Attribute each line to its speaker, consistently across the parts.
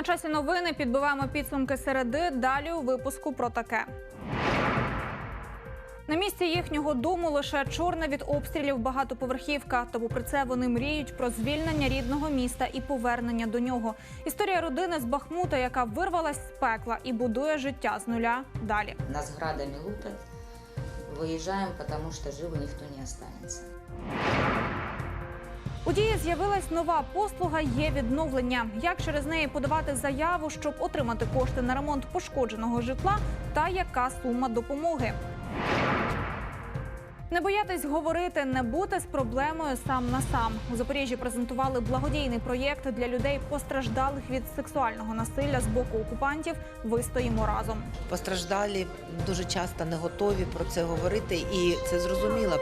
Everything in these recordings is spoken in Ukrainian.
Speaker 1: На часі новини підбиваємо підсумки середи. Далі у випуску про таке. На місці їхнього дому лише чорна від обстрілів багатоповерхівка. Та попри це вони мріють про звільнення рідного міста і повернення до нього. Історія родини з Бахмута, яка вирвалась з пекла і будує життя з нуля. Далі.
Speaker 2: Нас градами лупят. Выезжаем, потому что живо никто не останется.
Speaker 1: У дії з'явилась нова послуга є відновлення. Як через неї подавати заяву, щоб отримати кошти на ремонт пошкодженого житла, та яка сума допомоги. Не боятись говорити, не бути з проблемою сам на сам. У Запоріжжі презентували благодійний проєкт для людей, постраждалих від сексуального насилля з боку окупантів. Вистоїмо разом.
Speaker 3: Постраждалі дуже часто не готові про це говорити, і це зрозуміло.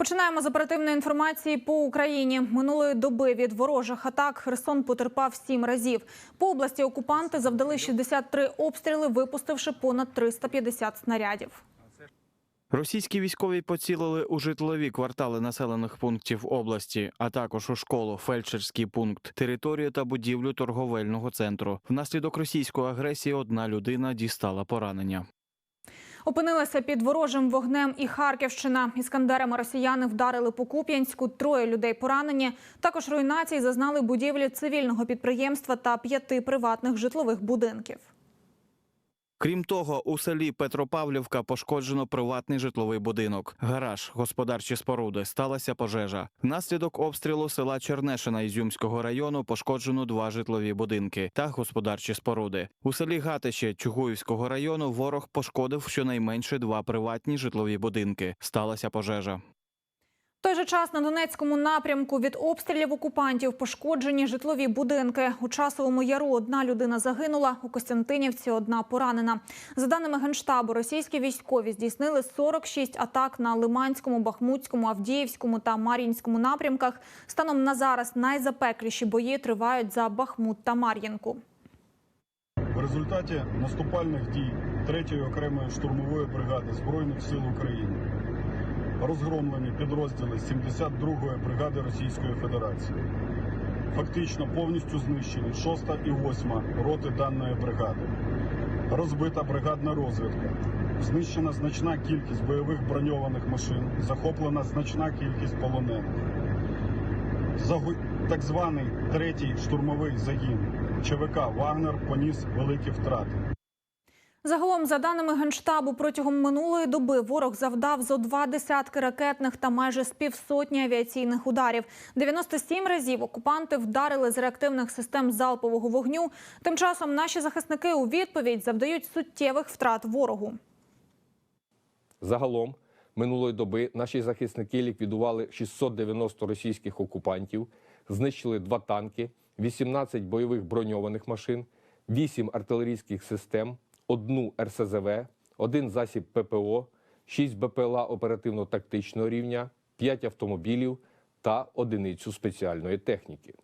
Speaker 1: Починаємо з оперативної інформації по Україні. Минулої доби від ворожих атак Херсон потерпав сім разів. По області окупанти завдали 63 обстріли, випустивши понад 350 снарядів.
Speaker 4: Російські військові поцілили у житлові квартали населених пунктів області, а також у школу, фельдшерський пункт, територію та будівлю торговельного центру. Внаслідок російської агресії одна людина дістала поранення.
Speaker 1: Опинилася під ворожим вогнем і Харківщина. Іскандерами росіяни вдарили по Куп'янську. Троє людей поранені. Також руйнації зазнали будівлі цивільного підприємства та п'яти приватних житлових будинків.
Speaker 4: Крім того, у селі Петропавлівка пошкоджено приватний житловий будинок, гараж, господарчі споруди. Сталася пожежа. Внаслідок обстрілу села Чернешина Ізюмського району пошкоджено два житлові будинки та господарчі споруди. У селі Гатище Чугуївського району ворог пошкодив щонайменше два приватні житлові будинки. Сталася пожежа.
Speaker 1: Той же час на Донецькому напрямку від обстрілів окупантів пошкоджені житлові будинки. У часовому яру одна людина загинула, у Костянтинівці одна поранена. За даними генштабу, російські військові здійснили 46 атак на Лиманському, Бахмутському, Авдіївському та Мар'їнському напрямках. Станом на зараз найзапекліші бої тривають за Бахмут та Мар'їнку.
Speaker 5: В результаті наступальних дій 3-ї окремої штурмової бригади Збройних сил України розгромлені підрозділи 72-ї бригади Російської Федерації. Фактично повністю знищені 6 і 8 роти даної бригади. Розбита бригадна розвідка. Знищена значна кількість бойових броньованих машин, захоплена значна кількість полонених. Загу- Так званий третій штурмовий загін ЧВК Вагнер поніс великі втрати.
Speaker 1: Загалом, за даними генштабу, протягом минулої доби ворог завдав зо два десятки ракетних та майже з півсотні авіаційних ударів. 97 разів окупанти вдарили з реактивних систем залпового вогню. Тим часом наші захисники у відповідь завдають суттєвих втрат ворогу.
Speaker 6: Загалом минулої доби наші захисники ліквідували 690 російських окупантів, знищили два танки, 18 бойових броньованих машин, 8 артилерійських систем, одну РСЗВ, один засіб ППО, 6 БПЛА оперативно-тактичного рівня, 5 автомобілів та одиницю спеціальної техніки.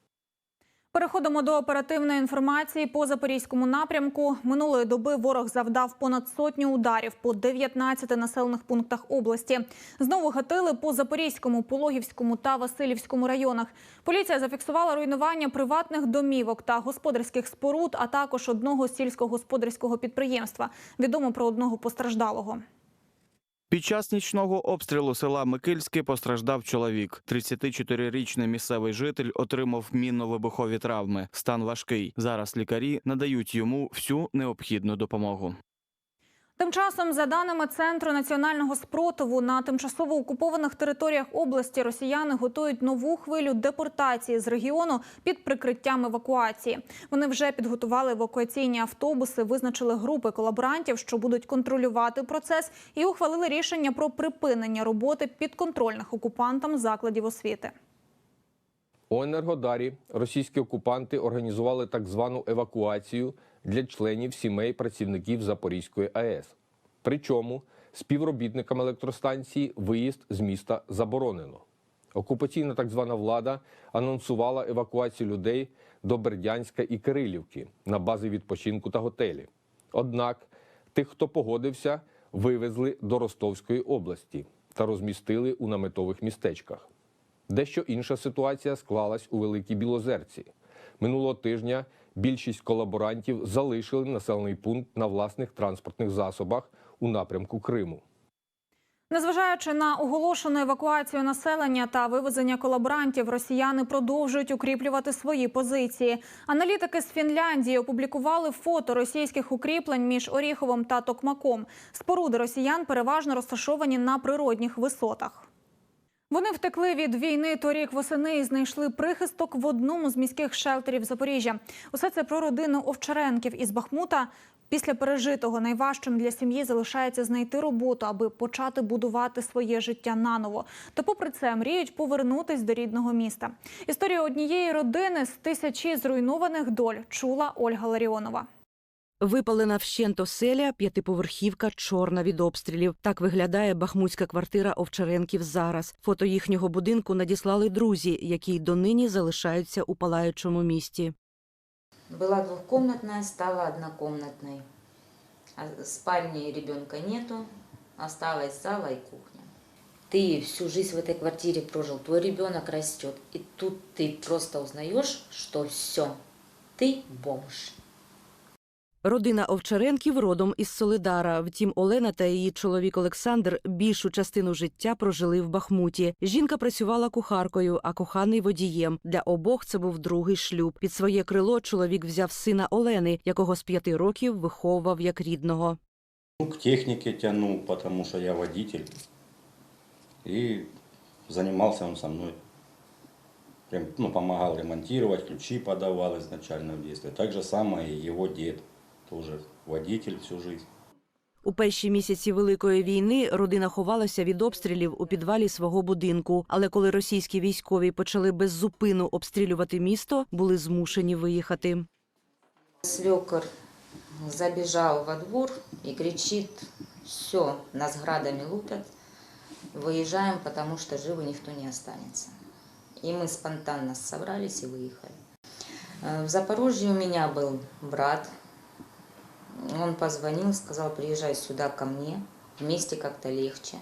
Speaker 1: Переходимо до оперативної інформації по запорізькому напрямку. Минулої доби ворог завдав понад сотню ударів по 19 населених пунктах області. Знову гатили по Запорізькому, Пологівському та Васильівському районах. Поліція зафіксувала руйнування приватних домівок та господарських споруд, а також одного сільськогосподарського підприємства. Відомо про одного постраждалого.
Speaker 4: Під час нічного обстрілу села Микильське постраждав чоловік. 34-річний місцевий житель отримав мінно-вибухові травми. Стан важкий. Зараз лікарі надають йому всю необхідну допомогу.
Speaker 1: Тим часом, за даними Центру національного спротиву, на тимчасово окупованих територіях області росіяни готують нову хвилю депортації з регіону під прикриттям евакуації. Вони вже підготували евакуаційні автобуси, визначили групи колаборантів, що будуть контролювати процес, і ухвалили рішення про припинення роботи підконтрольних окупантам закладів освіти.
Speaker 6: У Енергодарі російські окупанти організували так звану евакуацію для членів сімей працівників Запорізької АЕС. Причому співробітникам електростанції виїзд з міста заборонено. Окупаційна так звана влада анонсувала евакуацію людей до Бердянська і Кирилівки на бази відпочинку та готелі. Однак тих, хто погодився, вивезли до Ростовської області та розмістили у наметових містечках. Дещо інша ситуація склалась у Великій Білозерці. Минулого тижня більшість колаборантів залишили населений пункт на власних транспортних засобах у напрямку Криму.
Speaker 1: Незважаючи на оголошену евакуацію населення та вивезення колаборантів, росіяни продовжують укріплювати свої позиції. Аналітики з Фінляндії опублікували фото російських укріплень між Оріховом та Токмаком. Споруди росіян переважно розташовані на природних висотах. Вони втекли від війни торік восени і знайшли прихисток в одному з міських шелтерів Запоріжжя. Усе це про родину Овчаренків із Бахмута. Після пережитого найважчим для сім'ї залишається знайти роботу, аби почати будувати своє життя наново. Та, попри це, мріють повернутись до рідного міста. Історію однієї родини з тисячі зруйнованих доль чула Ольга Ларіонова.
Speaker 7: Випалена вщент оселя, п'ятиповерхівка, чорна від обстрілів. Так виглядає бахмутська квартира Овчаренків зараз. Фото їхнього будинку надіслали друзі, які й донині залишаються у палаючому місті.
Speaker 2: Была двухкомнатная, стала однокомнатной. А спальни ребенка нету, осталась зала и кухня. Ты всю жизнь в этой квартире прожил, твой ребенок растет, и тут ты просто узнаешь, что все, ты бомж.
Speaker 7: Родина Овчаренків родом із Солидара. Втім, Олена та її чоловік Олександр більшу частину життя прожили в Бахмуті. Жінка працювала кухаркою, а коханий водієм. Для обох це був другий шлюб. Під своє крило чоловік взяв сина Олени, якого з п'яти років виховував як рідного.
Speaker 8: К технике тяну, потому что я водитель. И занимался он со мной. Прям, ну, помогал ремонтировать, ключи подавал изначально в детстве. Так же самое и его дед. Тоже водитель всю жизнь.
Speaker 7: У перші місяці великої війни родина ховалася від обстрілів у підвалі свого будинку. Але коли російські військові почали без зупину обстрілювати місто, були змушені виїхати.
Speaker 2: Свекор забежал во двор и кричит, все, нас градами лупят, выезжаем, потому что живы никто не останется. И мы спонтанно собрались и выехали. Э, В Запорожье у меня был брат, он позвонил, сказал, приезжай сюда ко мне, вместе как-то легче.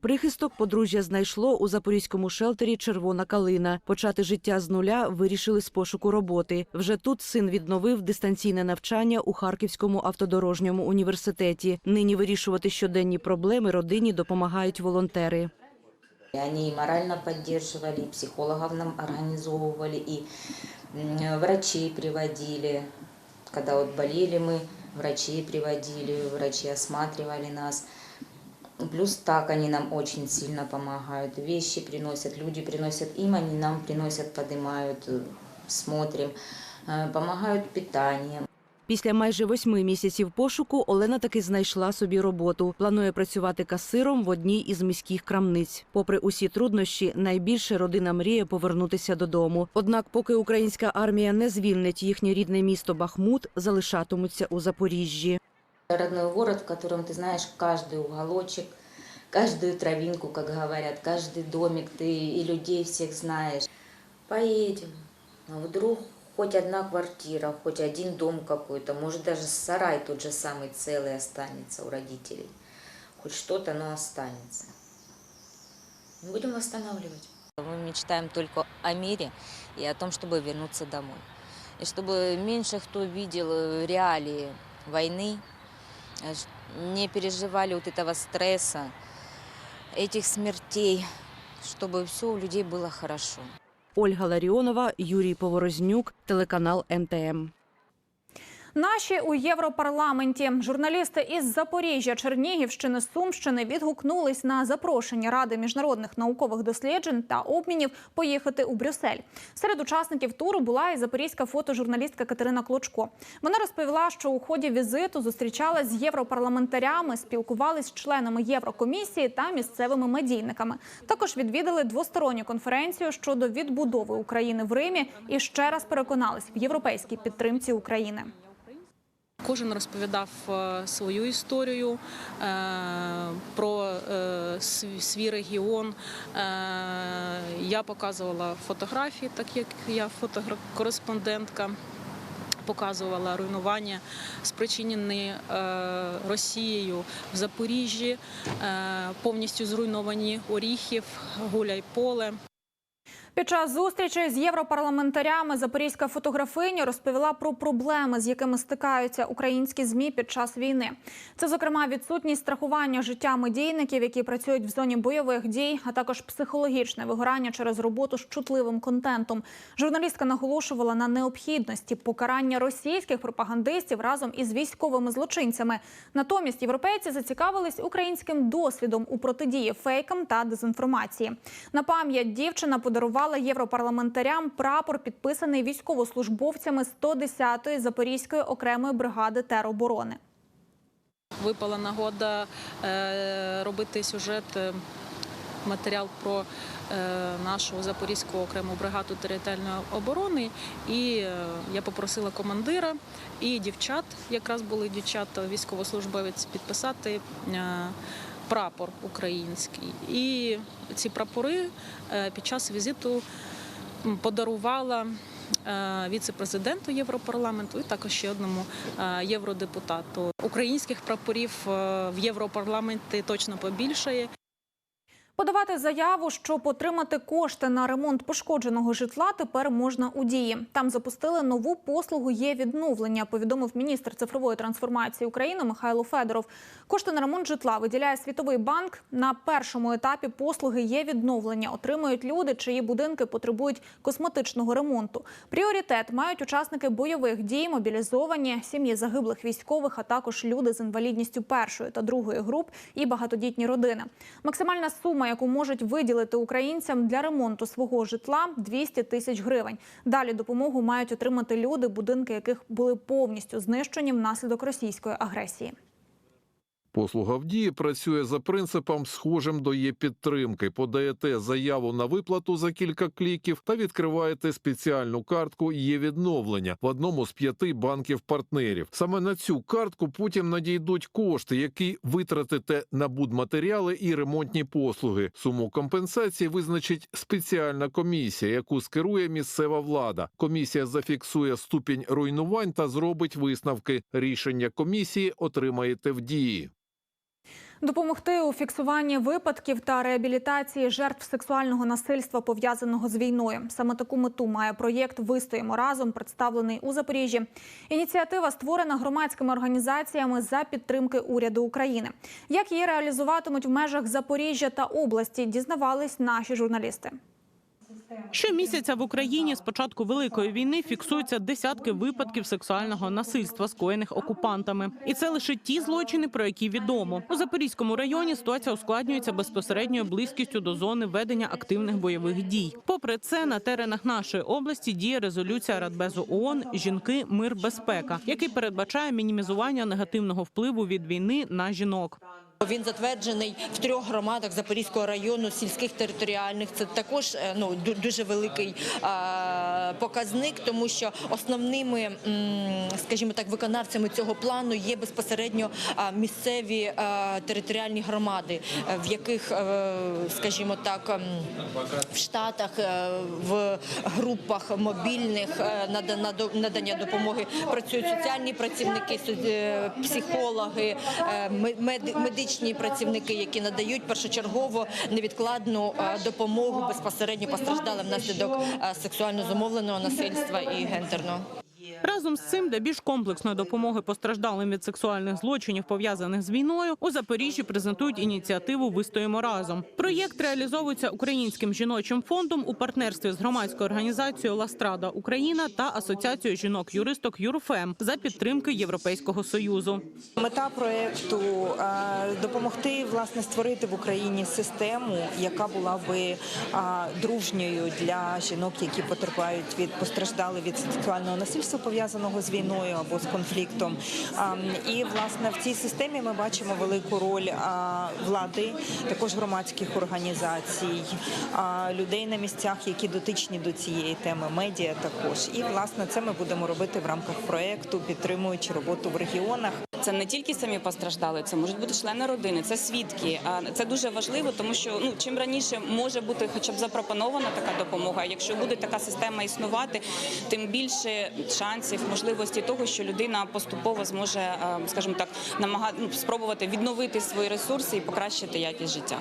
Speaker 7: Прихисток подружжя знайшло у запорізькому шелтері Червона калина. Почати життя з нуля вирішили з пошуку роботи. Вже тут син відновив дистанційне навчання у Харківському автодорожньому університеті. Нині вирішувати щоденні проблеми родині допомагають волонтери.
Speaker 2: Они и морально поддерживали, и психологов нам организовывали, и м, врачей приводили. Когда вот болели мы, врачей приводили, врачи осматривали нас. Плюс так они нам очень сильно помогают. Вещи приносят, люди приносят им, они нам приносят, поднимают, э, смотрим. Э, Помогают питанием.
Speaker 7: Після майже восьми місяців пошуку Олена таки знайшла собі роботу. Планує працювати касиром в одній із міських крамниць. Попри усі труднощі, найбільше родина мріє повернутися додому. Однак, поки українська армія не звільнить їхнє рідне місто Бахмут, залишатимуться у Запоріжжі.
Speaker 2: Родной город, в котором ты знаешь каждый уголочек, каждую травинку, как говорят, каждый домик, ты и людей всех знаешь. Поедем. А вдруг хоть одна квартира, хоть один дом какой-то, может даже сарай тот же самый целый останется у родителей. Хоть что-то, но останется. Будем восстанавливать. Мы мечтаем только о мире и о том, чтобы вернуться домой. И чтобы меньше кто видел э, реалии войны, э, не переживали вот этого стресса, этих смертей, чтобы все у людей было хорошо.
Speaker 7: Ольга Ларіонова, Юрій Поворознюк, телеканал МТМ.
Speaker 1: Наші у Європарламенті журналісти із Запоріжжя, Чернігівщини, Сумщини відгукнулись на запрошення Ради міжнародних наукових досліджень та обмінів поїхати у Брюссель. Серед учасників туру була і запорізька фотожурналістка Катерина Клочко. Вона розповіла, що у ході візиту зустрічалась з європарламентарями, спілкувались з членами Єврокомісії та місцевими медійниками. Також відвідали двосторонню конференцію щодо відбудови України в Римі і ще раз переконались в європейській підтримці України.
Speaker 9: Кожен розповідав е, свою історію е, про е, свій регіон. Я показувала фотографії, так як я фотокореспондентка. Показувала руйнування, спричинені Росією в Запоріжжі, повністю зруйновані Оріхів, Гуляйполе.
Speaker 1: Під час зустрічі з європарламентарями запорізька фотографиня розповіла про проблеми, з якими стикаються українські змі під час війни. Це, зокрема, відсутність страхування життя медійників, які працюють в зоні бойових дій, а також психологічне вигорання через роботу з чутливим контентом. Журналістка наголошувала на необхідності покарання російських пропагандистів разом із військовими злочинцями. Натомість європейці зацікавились українським досвідом у протидії фейкам та дезінформації. На пам'ять дівчина подарувала європарламентарям прапор, підписаний військовослужбовцями 110-ї Запорізької окремої бригади тероборони.
Speaker 9: Випала нагода е, робити сюжет, е, матеріал про е, нашу Запорізьку окрему бригаду територіальної оборони. І я попросила командира і дівчат, якраз були дівчата, військовослужбовець, підписати прапор український. І ці прапори е, під час візиту подарувала е, віце-президенту Європарламенту і також ще одному е, євродепутату. Українських прапорів в Європарламенті точно побільшає.
Speaker 1: Подавати заяву, щоб отримати кошти на ремонт пошкодженого житла, тепер можна у дії. Там запустили нову послугу є відновлення. Повідомив міністр цифрової трансформації України Михайло Федоров. Кошти на ремонт житла виділяє Світовий банк. На першому етапі послуги є відновлення. Отримують люди, чиї будинки потребують косметичного ремонту. Пріоритет мають учасники бойових дій, мобілізовані, сім'ї загиблих військових, а також люди з інвалідністю першої та другої груп і багатодітні родини. Максимальна сума, яку можуть виділити українцям для ремонту свого житла 200 тисяч гривень. Далі допомогу мають отримати люди, будинки яких були повністю знищені внаслідок російської агресії.
Speaker 10: Послуга в дії працює за принципом, схожим до є підтримки. Подаєте заяву на виплату за кілька кліків та відкриваєте спеціальну картку є відновлення в одному з п'яти банків партнерів. Саме на цю картку потім надійдуть кошти, які витратите на будматеріали і ремонтні послуги. Суму компенсації визначить спеціальна комісія, яку скерує місцева влада. Комісія зафіксує ступінь руйнувань та зробить висновки. Рішення комісії отримаєте в дії.
Speaker 1: Допомогти у фіксуванні випадків та реабілітації жертв сексуального насильства пов'язаного з війною. Саме таку мету має проєкт Вистоїмо разом, представлений у Запоріжжі. Ініціатива створена громадськими організаціями за підтримки уряду України. Як її реалізуватимуть в межах Запоріжжя та області, дізнавались наші журналісти.
Speaker 11: Щомісяця в Україні з початку великої війни фіксуються десятки випадків сексуального насильства, скоєних окупантами, і це лише ті злочини, про які відомо у Запорізькому районі. Ситуація ускладнюється безпосередньою близькістю до зони ведення активних бойових дій. Попри це, на теренах нашої області діє резолюція Радбезу ООН «Жінки, мир, безпека, який передбачає мінімізування негативного впливу від війни на жінок.
Speaker 12: Він затверджений в трьох громадах Запорізького району, сільських територіальних. Це також е, ну дуже великий е, показник, тому що основними, скажімо так, виконавцями цього плану є безпосередньо місцеві е, територіальні громади, в яких, е, скажімо так, в штатах, е, в групах мобільних надання допомоги працюють соціальні працівники, психологи, е, ме- мед- медичні працівники, які надають першочергово невідкладну е, допомогу безпосередньо постраждалим внаслідок е, сексуально зумовленого насильства і гендерного.
Speaker 11: Разом з цим, для більш комплексної допомоги постраждалим від сексуальних злочинів, пов'язаних з війною, у Запоріжжі презентують ініціативу Вистоїмо разом. Проєкт реалізовується українським жіночим фондом у партнерстві з громадською організацією Ластрада Україна та асоціацією жінок-юристок Юрфем за підтримки Європейського союзу.
Speaker 13: Мета проекту е, допомогти власне створити в Україні систему, яка була би е, дружньою для жінок, які потерпають від постраждали від сексуального насильства, пов'язаного з війною або з конфліктом. І власне в цій системі ми бачимо велику роль влади, також громадських організацій, людей на місцях, які дотичні до цієї теми, медіа також. І власне це ми будемо робити в рамках проекту, підтримуючи роботу в регіонах.
Speaker 14: Це не тільки самі постраждали, це можуть бути члени родини, це свідки. Це дуже важливо, тому що ну чим раніше може бути хоча б запропонована така допомога. Якщо буде така система існувати, тим більше шансів, можливості того, що людина поступово зможе, е, скажімо так, намагати ну, спробувати відновити свої ресурси і покращити якість життя.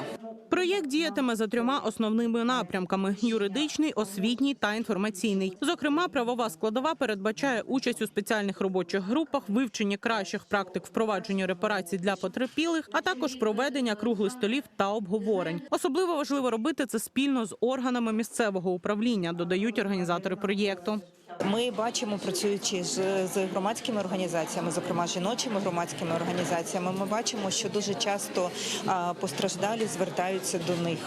Speaker 11: Проєкт діятиме за трьома основними напрямками: юридичний, освітній та інформаційний. Зокрема, правова складова передбачає участь у спеціальних робочих групах, вивчення кращих практик впровадження репарацій для потерпілих, а також проведення круглих столів та обговорень. Особливо важливо робити це спільно з органами місцевого управління, додають організатори проєкту.
Speaker 13: Ми бачимо, працюючи з, з громадськими організаціями, зокрема жіночими громадськими організаціями, ми бачимо, що дуже часто а, постраждалі звертаються до них.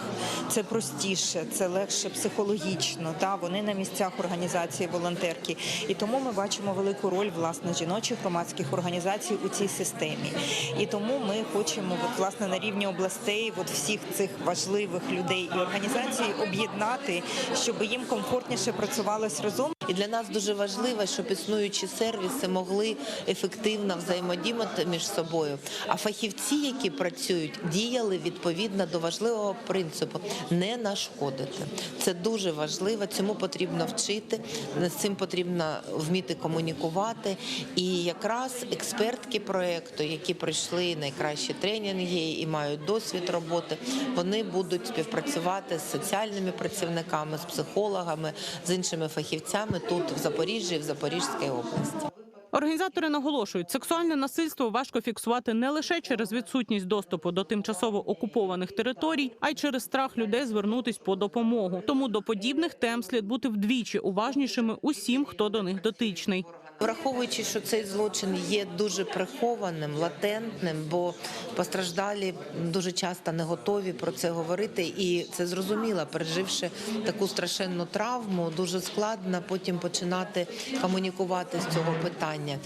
Speaker 13: Це простіше, це легше психологічно. Та вони на місцях організації волонтерки. І тому ми бачимо велику роль власне жіночих громадських організацій у цій системі. І тому ми хочемо от, власне на рівні областей, от всіх цих важливих людей і організацій об'єднати, щоб їм комфортніше працювалось разом.
Speaker 3: І для нас дуже важливо, щоб існуючі сервіси могли ефективно взаємодіяти між собою. А фахівці, які працюють, діяли відповідно до важливого принципу не нашкодити. Це дуже важливо. Цьому потрібно вчити. З цим потрібно вміти комунікувати. І якраз експертки проекту, які пройшли найкращі тренінги і мають досвід роботи, вони будуть співпрацювати з соціальними працівниками, з психологами, з іншими фахівцями тут в Запоріжжі, в Запорізькій області.
Speaker 11: Організатори наголошують, сексуальне насильство важко фіксувати не лише через відсутність доступу до тимчасово окупованих територій, а й через страх людей звернутись по допомогу. Тому до подібних тем слід бути вдвічі уважнішими усім, хто до них дотичний.
Speaker 3: Враховуючи, що цей злочин є дуже прихованим, латентним, бо постраждалі дуже часто не готові про це говорити, і це зрозуміло, переживши таку страшенну травму, дуже складно потім починати комунікувати з цього питання.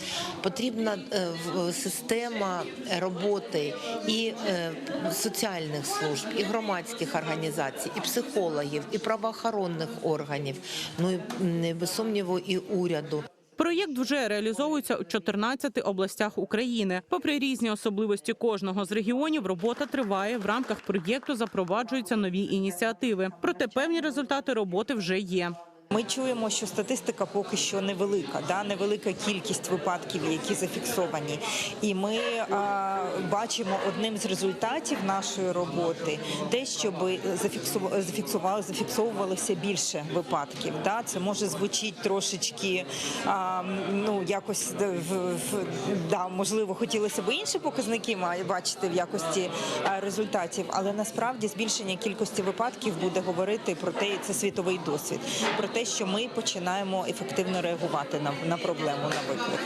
Speaker 3: Потрібна е, система роботи і е, соціальних служб, і громадських організацій, і психологів, і правоохоронних органів, ну і без сумніву, і уряду.
Speaker 11: Проєкт вже реалізовується у 14 областях України. Попри різні особливості кожного з регіонів, робота триває. В рамках проєкту запроваджуються нові ініціативи. Проте певні результати роботи вже є.
Speaker 13: Ми чуємо, що статистика поки що невелика, да невелика кількість випадків, які зафіксовані. І ми а, бачимо одним з результатів нашої роботи те, щоб зафіксували, зафіксовувалося більше випадків. Да? Це може звучить трошечки а, ну якось е, да, можливо, хотілося б інші показники бачити в якості результатів, але насправді збільшення кількості випадків буде говорити про те, це світовий досвід, про те, що ми починаємо ефективно реагувати на, на проблему на виклик.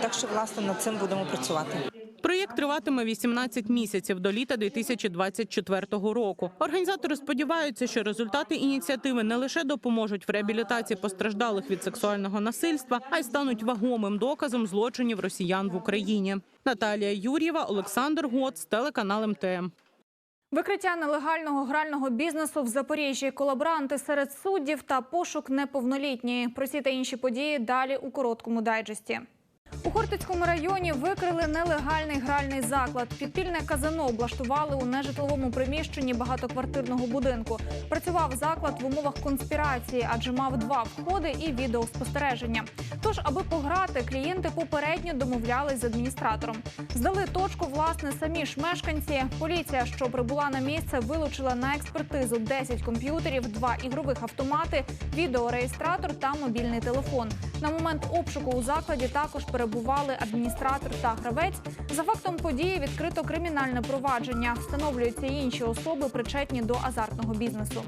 Speaker 13: Так що власне над цим будемо працювати.
Speaker 11: Проєкт триватиме 18 місяців до літа 2024 року. Організатори сподіваються, що результати ініціативи не лише допоможуть в реабілітації постраждалих від сексуального насильства, а й стануть вагомим доказом злочинів росіян в Україні. Наталія Юр'єва, Олександр Гоц, телеканал МТМ.
Speaker 1: Викриття нелегального грального бізнесу в Запоріжжі, колаборанти серед суддів та пошук неповнолітньої. Про ці та інші події далі у короткому дайджесті. У Хортицькому районі викрили нелегальний гральний заклад. Підпільне казино облаштували у нежитловому приміщенні багатоквартирного будинку. Працював заклад в умовах конспірації, адже мав два входи і відеоспостереження. Тож, аби пограти, клієнти попередньо домовлялись з адміністратором. Здали точку власне самі ж мешканці. Поліція, що прибула на місце, вилучила на експертизу 10 комп'ютерів, два ігрових автомати, відеореєстратор та мобільний телефон. На момент обшуку у закладі також перебували адміністратор та гравець. За фактом події відкрито кримінальне провадження. Встановлюються інші особи, причетні до азартного бізнесу.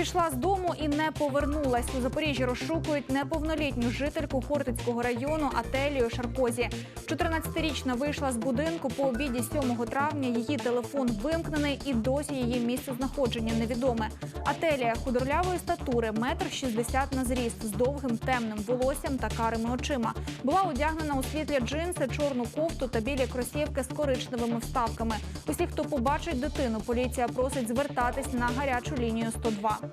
Speaker 1: Пішла з дому і не повернулась. У Запоріжжі розшукують неповнолітню жительку Хортицького району Ателію Шаркозі. 14-річна вийшла з будинку по обіді 7 травня. Її телефон вимкнений і досі її місце знаходження невідоме. Ателія худорлявої статури, метр шістдесят на зріст, з довгим темним волоссям та карими очима. Була одягнена у світлі джинси, чорну кофту та білі кросівки з коричневими вставками. Усі, хто побачить дитину, поліція просить звертатись на гарячу лінію 102.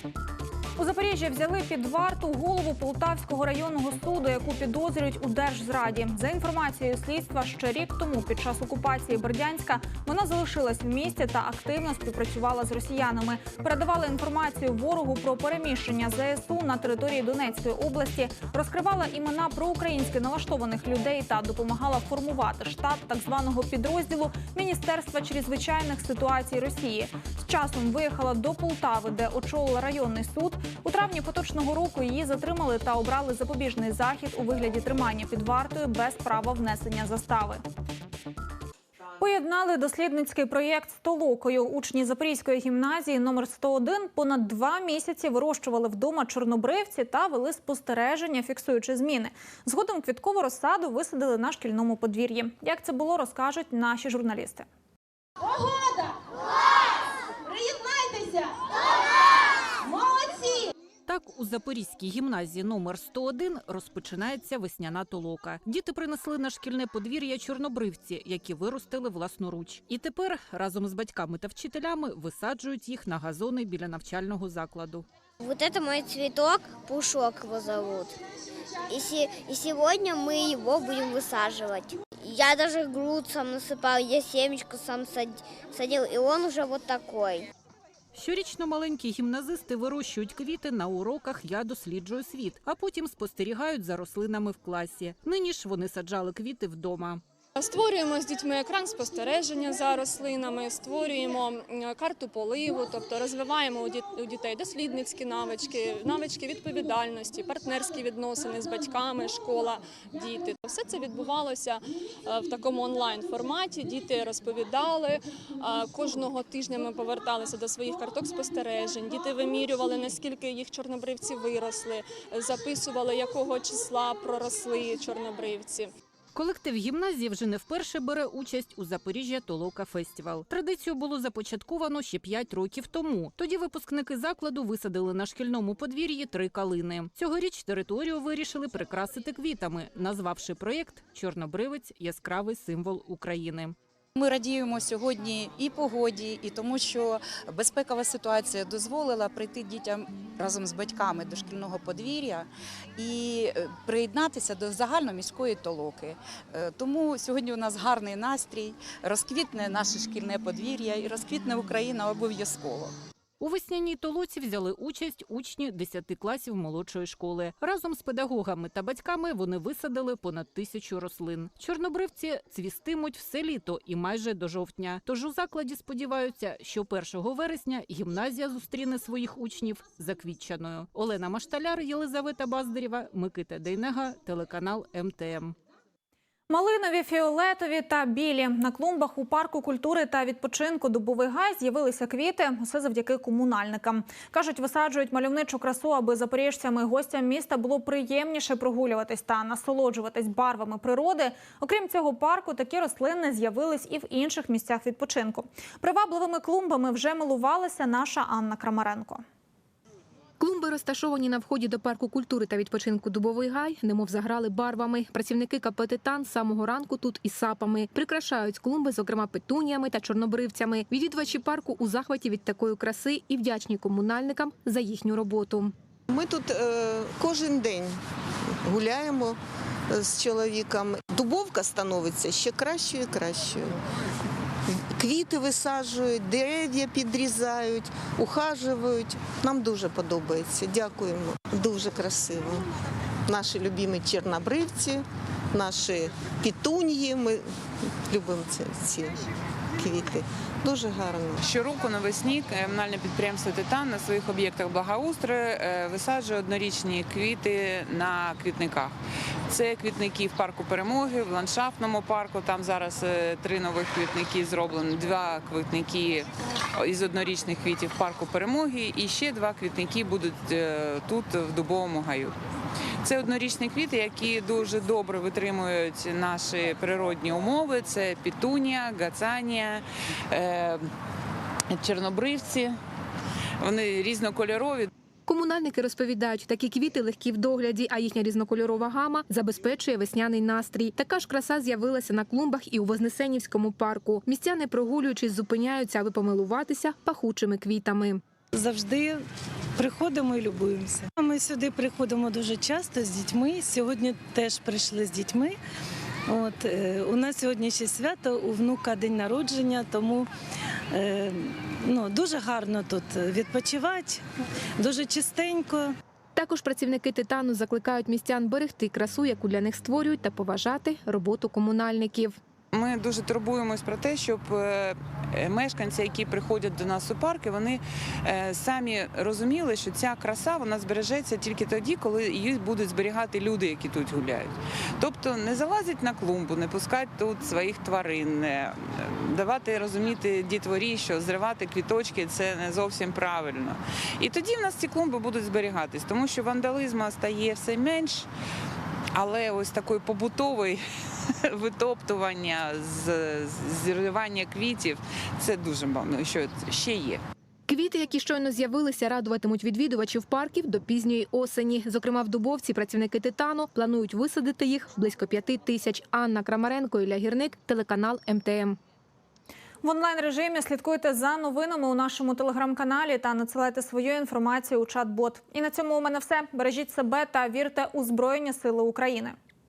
Speaker 1: Thank you. У Запоріжжі взяли під варту голову Полтавського районного суду, яку підозрюють у держзраді. За інформацією слідства, ще рік тому під час окупації Бердянська вона залишилась в місті та активно співпрацювала з росіянами. Передавала інформацію ворогу про переміщення ЗСУ на території Донецької області, розкривала імена проукраїнськи налаштованих людей та допомагала формувати штаб так званого підрозділу Міністерства чрезвичайних ситуацій Росії. З часом виїхала до Полтави, де очолила районний суд. У травні поточного року її затримали та обрали запобіжний захід у вигляді тримання під вартою без права внесення застави. Поєднали дослідницький проєкт з толокою. Учні Запорізької гімназії номер 101 понад два місяці вирощували вдома чорнобривці та вели спостереження, фіксуючи зміни. Згодом квіткову розсаду висадили на шкільному подвір'ї. Як це було, розкажуть наші журналісти.
Speaker 15: Погода!
Speaker 16: Так, у Запорізькій гімназії номер 101 розпочинається весняна толока. Діти принесли на шкільне подвір'я чорнобривці, які виростили власноруч. І тепер разом з батьками та вчителями висаджують їх на газони біля навчального закладу.
Speaker 17: Вот это мой цветок, Пушок его зовут. И, се- и сегодня мы его будем высаживать. Я даже груд сам насыпал, я семечко сам сад- садил, и он уже вот такой.
Speaker 16: Щорічно маленькі гімназисти вирощують квіти на уроках Я досліджую світ, а потім спостерігають за рослинами в класі. Нині ж вони саджали квіти вдома.
Speaker 18: Створюємо з дітьми екран спостереження за рослинами, створюємо карту поливу, тобто розвиваємо у діт- у дітей дослідницькі навички, навички відповідальності, партнерські відносини з батьками, школа, діти. Все це відбувалося е, в такому онлайн форматі. Діти розповідали. е, Кожного тижня ми поверталися до своїх карток спостережень. Діти вимірювали, наскільки їх чорнобривці виросли, записували, якого числа проросли чорнобривці.
Speaker 16: Колектив гімназії вже не вперше бере участь у Запоріжжя Толока Фестівал. Традицію було започатковано ще 5 років тому. Тоді випускники закладу висадили на шкільному подвір'ї три калини. Цьогоріч територію вирішили прикрасити квітами, назвавши проєкт Чорнобривець яскравий символ України.
Speaker 19: Ми радіємо сьогодні і погоді, і тому, що безпекова ситуація дозволила прийти дітям разом з батьками до шкільного подвір'я і е, приєднатися до загальноміської толоки. Е, Тому сьогодні у нас гарний настрій, розквітне наше шкільне подвір'я і розквітне Україна обов'язково.
Speaker 16: У весняній толоці взяли участь учні 10 класів молодшої школи. Разом з педагогами та батьками вони висадили понад тисячу рослин. Чорнобривці цвістимуть все літо і майже до жовтня. Тож у закладі сподіваються, що 1 вересня гімназія зустріне своїх учнів заквітчаною. Олена Машталяр, Єлизавета Баздарєва, Микита Дейнега, телеканал МТМ.
Speaker 1: Малинові, фіолетові та білі на клумбах у парку культури та відпочинку Дубовий гай з'явилися квіти. Усе завдяки комунальникам. кажуть, висаджують мальовничу красу, аби запоріжцям і гостям міста було приємніше прогулюватись та насолоджуватись барвами природи. Окрім цього парку, такі рослини з'явились і в інших місцях відпочинку. Привабливими клумбами вже милувалася наша Анна Крамаренко.
Speaker 20: Клумби розташовані на вході до парку культури та відпочинку Дубовий гай, немов заграли барвами. Працівники КП «Титан» з самого ранку тут із сапами прикрашають клумби, зокрема петуніями та чорнобривцями. Відвідувачі парку у захваті від такої краси і вдячні комунальникам за їхню роботу.
Speaker 21: Ми тут е, кожен день гуляємо е, з чоловіком. Дубовка становиться ще кращою і кращою. Квіти висаджують, дерев'я підрізають, ухажують. Нам дуже подобається. Дякуємо. Дуже красиво. Наші любимі чорнобривці, наші пітуньї. Ми любимо ці, квіти. Дуже гарно.
Speaker 22: Щороку навесні комунальне підприємство Титан на своїх об'єктах благоустрою е, висаджує однорічні квіти на квітниках. Це квітники в парку перемоги, в ландшафтному парку. Там зараз е, три нових квітники зроблені. Два квітники із однорічних квітів парку перемоги, і ще два квітники будуть е, тут, в дубовому гаю. Це однорічні квіти, які дуже добре витримують наші природні умови. Це пітунія, гацанія, е, чорнобривці. Вони різнокольорові.
Speaker 20: Комунальники розповідають, такі квіти легкі в догляді, а їхня різнокольорова гама забезпечує весняний настрій. Така ж краса з'явилася на клумбах і у Вознесенівському парку. Містяни, прогулюючись, зупиняються, аби помилуватися пахучими квітами.
Speaker 23: Завжди
Speaker 24: приходимо і любуємося. Ми сюди приходимо дуже часто з дітьми. Сьогодні теж прийшли з дітьми. От е, у нас сьогодні ще свято, у внука день народження, тому е, ну, дуже гарно тут відпочивати, дуже чистенько.
Speaker 20: Також працівники титану закликають містян берегти красу, яку для них створюють, та поважати роботу комунальників.
Speaker 22: Ми дуже турбуємось про те, щоб е, е, мешканці, які приходять до нас у парки, вони е, самі розуміли, що ця краса вона збережеться тільки тоді, коли її будуть зберігати люди, які тут гуляють. Тобто не залазять на клумбу, не пускати тут своїх тварин, не давати розуміти дітворі, що зривати квіточки це не зовсім правильно. І тоді в нас ці клумби будуть зберігатись, тому що вандализму стає все менш. Але ось такої побутової витоптування, з- з- зривання квітів це дуже багато, що ще є.
Speaker 20: Квіти, які щойно з'явилися, радуватимуть відвідувачів парків до пізньої осені. Зокрема, в Дубовці працівники титану планують висадити їх близько п'яти тисяч. Анна Крамаренко, Ілля Гірник, телеканал МТМ.
Speaker 1: В онлайн режимі слідкуйте за новинами у нашому телеграм-каналі та надсилайте свою інформацію у чат-бот. І на цьому у мене все. Бережіть себе та вірте у Збройні Сили України.